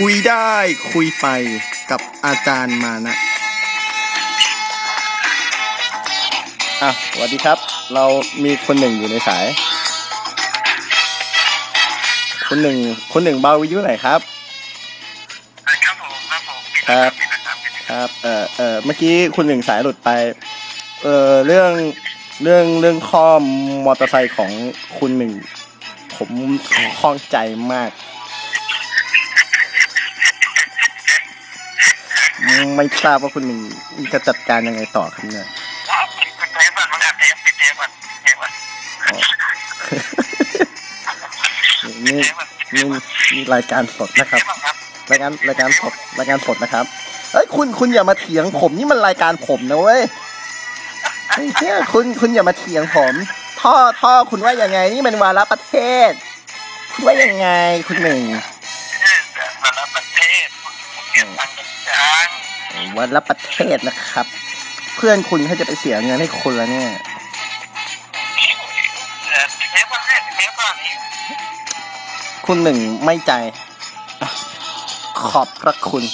คุยได้คุยไปกับอาจารย์มานะ อะสวัสดีครับ เรามีคนหนึ่งอยู่ในสาย คนหนึ่ง คนหนึ่งเบาวิทยุไหนอยครับ ครับผม ครับผมครับครับ เอ่อเอ่อเมื่อกี้คุณหนึ่งสายหลุดไป เอ่อ เรื่อง เรื่อง เรื่องข้อมอเตอร์ไซค์ของคุณหนึ่ง ผมข้องใจมาก ไม่ทราบว่าคุณหนึ่งจะจัดการยังไงต่อครับเนี่ยว้าวปิดเทปก่อนมันเทปปิดเทปก่อนเทปก่อนนี่นี่นี่รายการสดนะครับเทปก่อนครับรายการรายการสดรายการสดนะครับเอ้ยคุณคุณอย่ามาเถียงผมนี่มันรายการผมนะเว้ยไอ้เหี้ยคุณคุณอย่ามาเถียงผม ท่อท่อคุณว่ายังไง นี่มันวาระประเทศ คุณว่ายังไงคุณหนึ่งแต่ละประเทศเสียตังค์ วันจังวาระประเทศนะครับ เพื่อนคุณเขาจะไปเสียเงินให้คุณแล้วเนี่ยคุณหนึ่งไม่ใจ ขอบพระคุณ